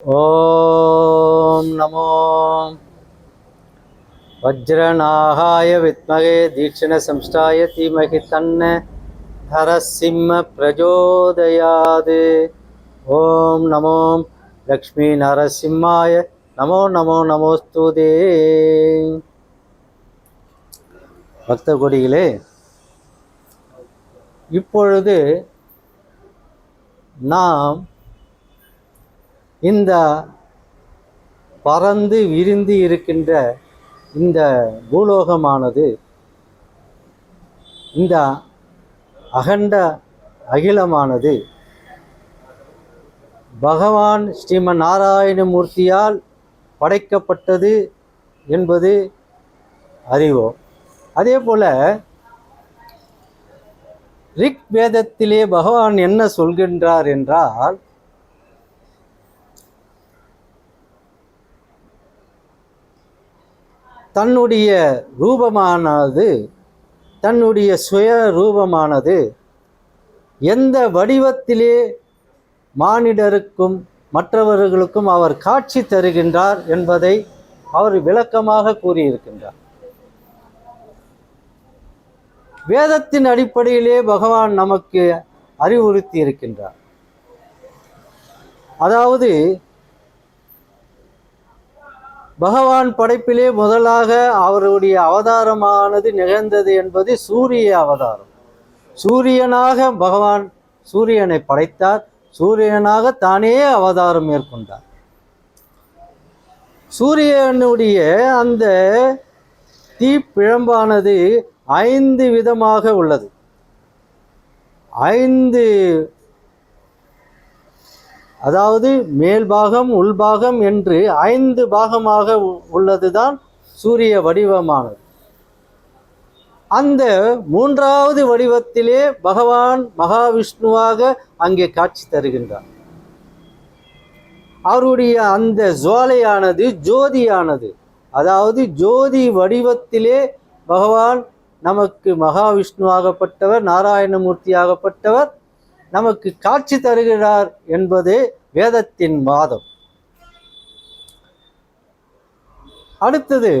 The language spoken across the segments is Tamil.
ஓம் நமோ வஜ்ரநாகாய வித்மகே தீட்சண சம்ஸ்டாய தீமகி தன்ன ஹரசிம்ம பிரஜோதயாது ஓம் நமோ லக்ஷ்மி நரசிம்மாய நமோ நமோ நமோஸ்துதே பக்த கொடிகளே இப்பொழுது நாம் இந்த பறந்து விரிந்து இருக்கின்ற இந்த பூலோகமானது இந்த அகண்ட அகிலமானது பகவான் ஸ்ரீமன் நாராயணமூர்த்தியால் படைக்கப்பட்டது என்பது அறிவோம். அதே போல ரிக் வேதத்திலே பகவான் என்ன சொல்கின்றார் என்றால் தன்னுடைய ரூபமானது தன்னுடைய சுய ரூபமானது எந்த வடிவத்திலே மானிடருக்கும் மற்றவர்களுக்கும் அவர் காட்சி தருகின்றார் என்பதை அவர் விளக்கமாக கூறியிருக்கின்றார். வேதத்தின் அடிப்படையிலே பகவான் நமக்கு அறிவுறுத்தி இருக்கின்றார் அதாவது பகவான் படைப்பிலே முதலாக அவருடைய அவதாரமானது நிகழ்ந்தது என்பது சூரிய அவதாரம். சூரியனாக பகவான் சூரியனை படைத்தார். சூரியனாக தானே அவதாரம் மேற்கொண்டார். சூரியனுடைய அந்த தீப்பிழம்பானது ஐந்து விதமாக உள்ளது. ஐந்து அதாவது மேல்பாகம் உள்பாகம் என்று ஐந்து பாகமாக உள்ளதுதான் சூரிய வடிவமானது. அந்த மூன்றாவது வடிவத்திலே பகவான் மகாவிஷ்ணுவாக அங்கே காட்சி தருகின்றார். அவருடைய அந்த ஜுவாலையானது ஜோதியானது. அதாவது ஜோதி வடிவத்திலே பகவான் நமக்கு மகாவிஷ்ணுவாகப்பட்டவர் நாராயணமூர்த்தியாகப்பட்டவர் நமக்கு காட்சி தருகிறார் என்பது வேதத்தின் வாதம். அடுத்தது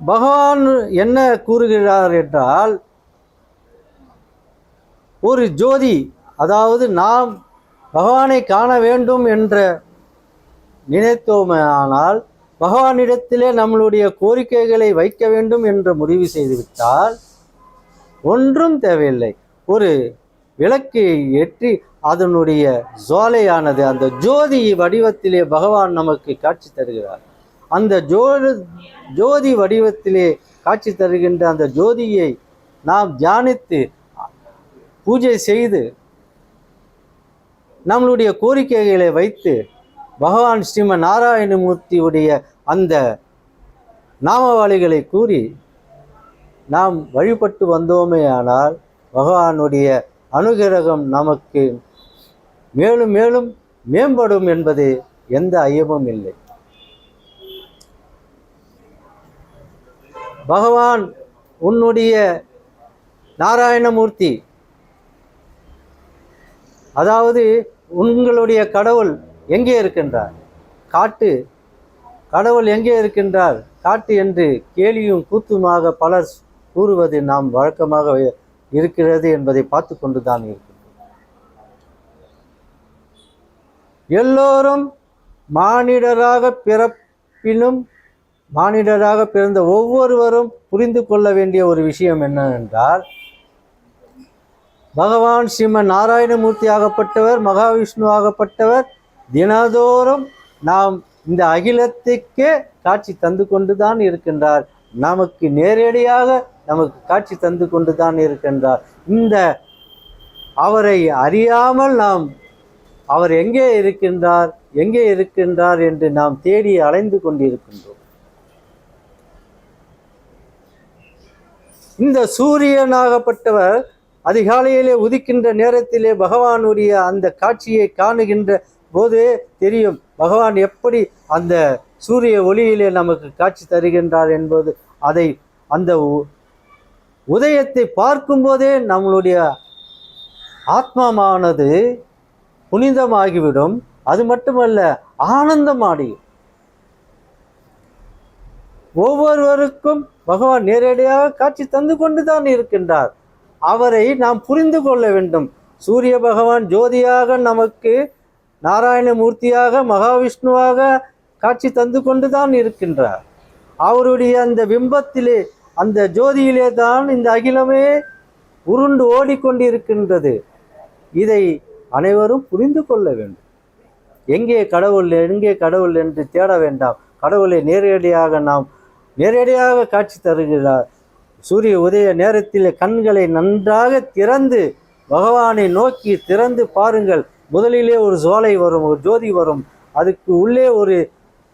பகவான் என்ன கூறுகிறார் என்றால் ஒரு ஜோதி அதாவது நாம் பகவானை காண வேண்டும் என்ற நினைத்தோமானால் பகவானிடத்திலே நம்மளுடைய கோரிக்கைகளை வைக்க வேண்டும் என்று முடிவு செய்துவிட்டால் ஒன்றும் தேவையில்லை. ஒரு விளக்கு ஏற்றி அதனுடைய ஜோலையானது அந்த ஜோதி வடிவத்திலே பகவான் நமக்கு காட்சி தருகிறார். அந்த ஜோதி ஜோதி வடிவத்திலே காட்சி தருகின்ற அந்த ஜோதியை நாம் தியானித்து பூஜை செய்து நம்மளுடைய கோரிக்கைகளை வைத்து பகவான் ஸ்ரீம நாராயணமூர்த்தியுடைய அந்த நாமவாளிகளை கூறி நாம் வழிபட்டு வந்தோமேயானால் பகவானுடைய அனுகிரகம் நமக்கு மேலும் மேலும் மேம்படும் என்பது எந்த ஐயமும் இல்லை. பகவான் உன்னுடைய நாராயணமூர்த்தி அதாவது உங்களுடைய கடவுள் எங்கே இருக்கின்றார்? காட்டு கடவுள் எங்கே இருக்கின்றார்? காட்டு என்று கேலியும் கூத்துமாக பலர் கூறுவது நாம் வழக்கமாக இருக்கிறது என்பதை பார்த்து கொண்டு தான் இருக்கின்றோம். எல்லோரும் மானிடராக பிறப்பினும் மானிடராக பிறந்த ஒவ்வொருவரும் புரிந்து கொள்ள வேண்டிய ஒரு விஷயம் என்னவென்றால் பகவான் ஸ்ரீமன் நாராயணமூர்த்தி ஆகப்பட்டவர் மகாவிஷ்ணு ஆகப்பட்டவர் தினதோறும் நாம் இந்த அகிலத்துக்கே காட்சி தந்து கொண்டு தான் இருக்கின்றார். நமக்கு நேரடியாக நமக்கு காட்சி தந்து கொண்டு தான் இருக்கின்றார். இந்த அவரை அறியாமல் நாம் அவர் எங்கே இருக்கின்றார் எங்கே இருக்கின்றார் என்று நாம் தேடி அலைந்து கொண்டிருக்கின்றோம். இந்த சூரியனாகப்பட்டவர் அதிகாலையிலே உதிக்கின்ற நேரத்திலே பகவானுடைய அந்த காட்சியை காணுகின்ற போதே தெரியும் பகவான் எப்படி அந்த சூரிய ஒளியிலே நமக்கு காட்சி தருகின்றார் என்பது. அதை அந்த உ- உதயத்தை பார்க்கும்போதே நம்மளுடைய ஆத்மாவானது புனிதமாகிவிடும். அது மட்டுமல்ல ஆனந்தமாடி ஒவ்வொருவருக்கும் பகவான் நேரடியாக காட்சி தந்து கொண்டு தான் இருக்கின்றார். அவரை நாம் புரிந்து கொள்ள வேண்டும். சூரிய பகவான் ஜோதியாக நமக்கு நாராயணமூர்த்தியாக மகாவிஷ்ணுவாக காட்சி தந்து கொண்டு தான் இருக்கின்றார். அவருடைய அந்த பிம்பத்திலே அந்த ஜோதியிலே தான் இந்த அகிலமே உருண்டு ஓடிக்கொண்டிருக்கின்றது. இதை அனைவரும் புரிந்து கொள்ள வேண்டும். எங்கே கடவுள் எங்கே கடவுள் என்று தேட வேண்டாம். கடவுளை நேரடியாக நாம் நேரடியாக காட்சி தருகிறார். சூரிய உதய நேரத்தில் கண்களை நன்றாக திறந்து பகவானை நோக்கி திறந்து பாருங்கள். முதலிலே ஒரு சோலை வரும் ஒரு ஜோதி வரும். அதுக்கு உள்ளே ஒரு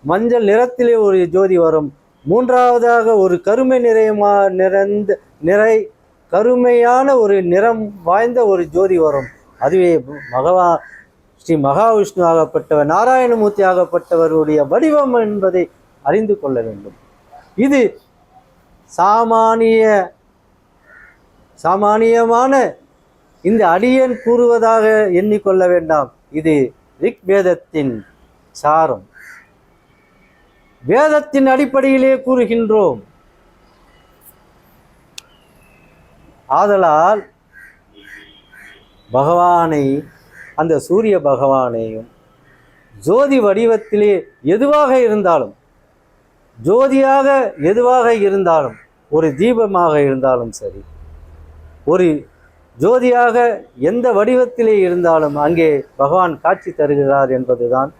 மஞ்சள் நிறத்திலே ஒரு ஜோதி வரும். மூன்றாவதாக ஒரு கருமை நிறையமா நிறைந்த நிறை கருமையான ஒரு நிறம் வாய்ந்த ஒரு ஜோதி வரும். அதுவே மகவா ஸ்ரீ மகாவிஷ்ணு ஆகப்பட்டவர் நாராயணமூர்த்தி ஆகப்பட்டவருடைய வடிவம் என்பதை அறிந்து கொள்ள வேண்டும். இது சாமானிய சாமானியமான இந்த அடியன் கூறுவதாக எண்ணிக்கொள்ள வேண்டாம். இது ரிக்வேதத்தின் சாரம். வேதத்தின் அடிப்படையிலே கூறுகின்றோம். ஆதலால் பகவானை அந்த சூரிய பகவானையும் ஜோதி வடிவத்திலே எதுவாக இருந்தாலும் ஜோதியாக எதுவாக இருந்தாலும் ஒரு தீபமாக இருந்தாலும் சரி ஒரு ஜோதியாக எந்த வடிவத்திலே இருந்தாலும் அங்கே பகவான் காட்சி தருகிறார் என்பதுதான்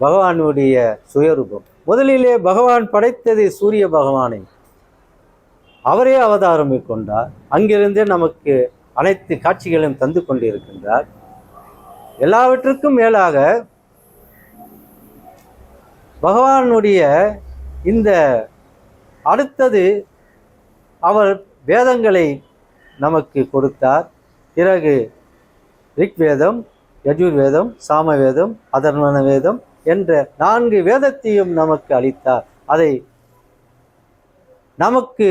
பகவானுடைய சுயரூபம். முதலிலே பகவான் படைத்தது சூரிய பகவானை. அவரே அவதாரம் கொண்டார் அங்கிருந்தே நமக்கு அனைத்து காட்சிகளையும் தந்து கொண்டிருக்கின்றார். எல்லாவற்றுக்கும் மேலாக பகவானுடைய இந்த அடுத்தது அவர் வேதங்களை நமக்கு கொடுத்தார். பிறகு ரிக்வேதம் யஜுர்வேதம் சாமவேதம் அதர்மன வேதம் என்ற நான்கு வேதத்தையும் நமக்கு அளித்தார். அதை நமக்கு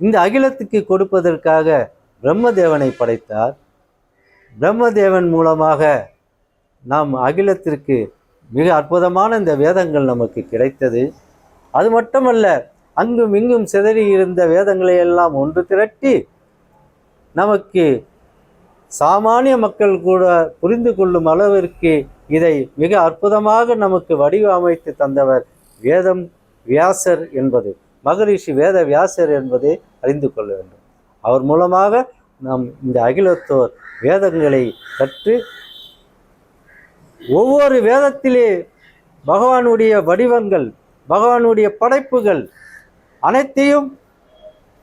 இந்த அகிலத்துக்கு கொடுப்பதற்காக பிரம்மதேவனை படைத்தார். பிரம்மதேவன் மூலமாக நாம் அகிலத்திற்கு மிக அற்புதமான இந்த வேதங்கள் நமக்கு கிடைத்தது. அது மட்டுமல்ல அங்கும் இங்கும் சிதறி இருந்த வேதங்களை எல்லாம் ஒன்று திரட்டி நமக்கு சாமானிய மக்கள் கூட புரிந்து கொள்ளும் அளவிற்கு இதை மிக அற்புதமாக நமக்கு வடிவமைத்து தந்தவர் வேதம் வியாசர் என்பது மகரிஷி வேத வியாசர் என்பதை அறிந்து கொள்ள வேண்டும். அவர் மூலமாக நாம் இந்த அகிலத்தோர் வேதங்களை கற்று ஒவ்வொரு வேதத்திலே பகவானுடைய வடிவங்கள் பகவானுடைய படைப்புகள் அனைத்தையும்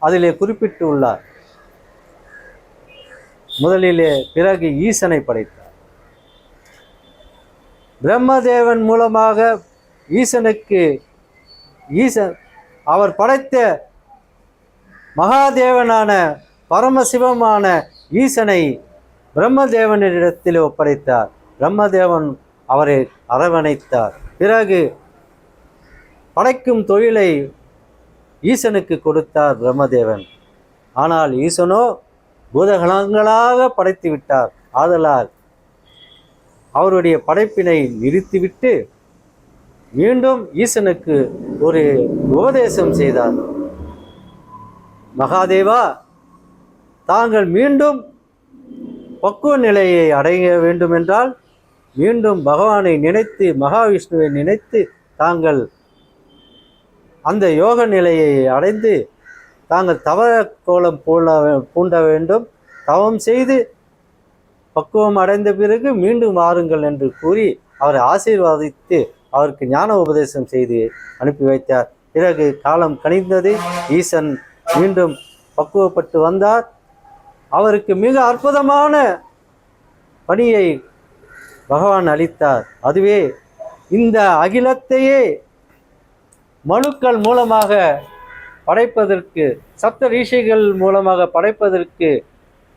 அதிலே குறிப்பிட்டு உள்ளார் முதலிலே பிறகு ஈசனை படைத்தார். பிரம்மதேவன் மூலமாக ஈசனுக்கு ஈசன் அவர் படைத்த மகாதேவனான பரமசிவமான ஈசனை பிரம்மதேவனிடத்தில் ஒப்படைத்தார். பிரம்மதேவன் அவரை அரவணைத்தார். பிறகு படைக்கும் தொழிலை ஈசனுக்கு கொடுத்தார் பிரம்மதேவன். ஆனால் ஈசனோ பூதகணங்களாக படைத்து விட்டார். ஆதலால் அவருடைய படைப்பினை நிறுத்திவிட்டு மீண்டும் ஈசனுக்கு ஒரு உபதேசம் செய்தார். மகாதேவா தாங்கள் மீண்டும் பக்குவ நிலையை அடைய வேண்டுமென்றால் மீண்டும் பகவானை நினைத்து மகாவிஷ்ணுவை நினைத்து தாங்கள் அந்த யோக நிலையை அடைந்து தாங்கள் தவ கோலம் பூண பூண்ட வேண்டும் தவம் செய்து பக்குவம் அடைந்த பிறகு மீண்டும் வாருங்கள் என்று கூறி அவரை ஆசீர்வாதித்து அவருக்கு ஞான உபதேசம் செய்து அனுப்பி வைத்தார். பிறகு காலம் கணிந்தது. ஈசன் மீண்டும் பக்குவப்பட்டு வந்தார். அவருக்கு மிக அற்புதமான பணியை பகவான் அளித்தார். அதுவே இந்த அகிலத்தையே மனுக்கள் மூலமாக படைப்பதற்கு சப்த ரிஷிகள் மூலமாக படைப்பதற்கு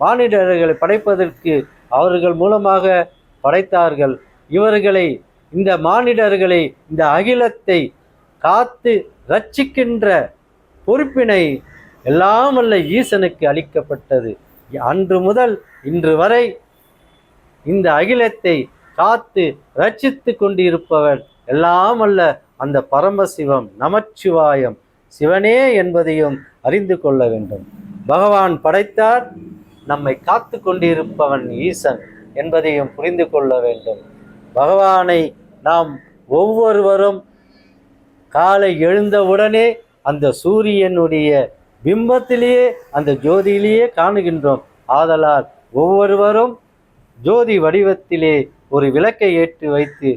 மானிடர்களை படைப்பதற்கு அவர்கள் மூலமாக படைத்தார்கள். இவர்களை இந்த மானிடர்களை இந்த அகிலத்தை காத்து ரட்சிக்கின்ற பொறுப்பினை எல்லாம் அல்ல ஈசனுக்கு அளிக்கப்பட்டது. அன்று முதல் இன்று வரை இந்த அகிலத்தை காத்து ரட்சித்து கொண்டிருப்பவர் எல்லாம் அல்ல அந்த பரமசிவம் நமச்சிவாயம். சிவனே என்பதையும் அறிந்து கொள்ள வேண்டும். பகவான் படைத்தார் நம்மை காத்து கொண்டிருப்பவன் ஈசன் என்பதையும் புரிந்து கொள்ள வேண்டும். பகவானை நாம் ஒவ்வொருவரும் காலை எழுந்தவுடனே அந்த சூரியனுடைய பிம்பத்திலேயே அந்த ஜோதியிலேயே காணுகின்றோம். ஆதலால் ஒவ்வொருவரும் ஜோதி வடிவத்திலே ஒரு விளக்கை ஏற்றி வைத்து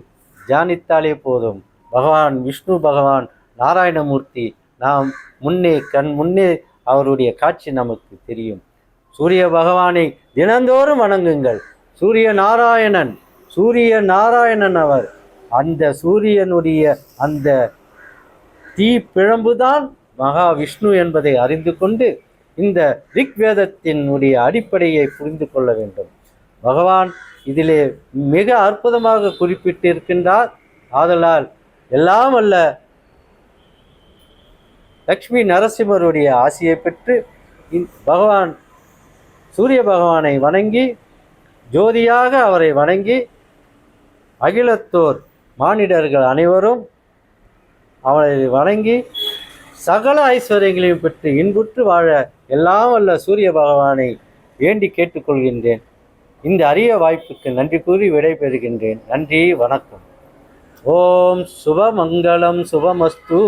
தியானித்தாலே போதும். பகவான் விஷ்ணு பகவான் நாராயணமூர்த்தி நாம் முன்னே கண் முன்னே அவருடைய காட்சி நமக்கு தெரியும். சூரிய பகவானை தினந்தோறும் வணங்குங்கள். சூரிய நாராயணன் சூரிய நாராயணன் அவர். அந்த சூரியனுடைய அந்த தீ பிழம்புதான் மகாவிஷ்ணு என்பதை அறிந்து கொண்டு இந்த ரிக்வேதத்தினுடைய அடிப்படையை புரிந்து கொள்ள வேண்டும். பகவான் இதிலே மிக அற்புதமாக குறிப்பிட்டிருக்கின்றார். ஆதலால் எல்லாம் அல்ல லக்ஷ்மி நரசிம்மருடைய ஆசையை பெற்று பகவான் சூரிய பகவானை வணங்கி ஜோதியாக அவரை வணங்கி அகிலத்தோர் மானிடர்கள் அனைவரும் அவரை வணங்கி சகல ஐஸ்வர்யங்களையும் பெற்று இன்புற்று வாழ எல்லாம் வல்ல சூரிய பகவானை வேண்டி கேட்டுக்கொள்கின்றேன். இந்த அரிய வாய்ப்புக்கு நன்றி கூறி விடைபெறுகின்றேன். நன்றி வணக்கம். ஓம் சுபமங்கலம் சுபமஸ்து.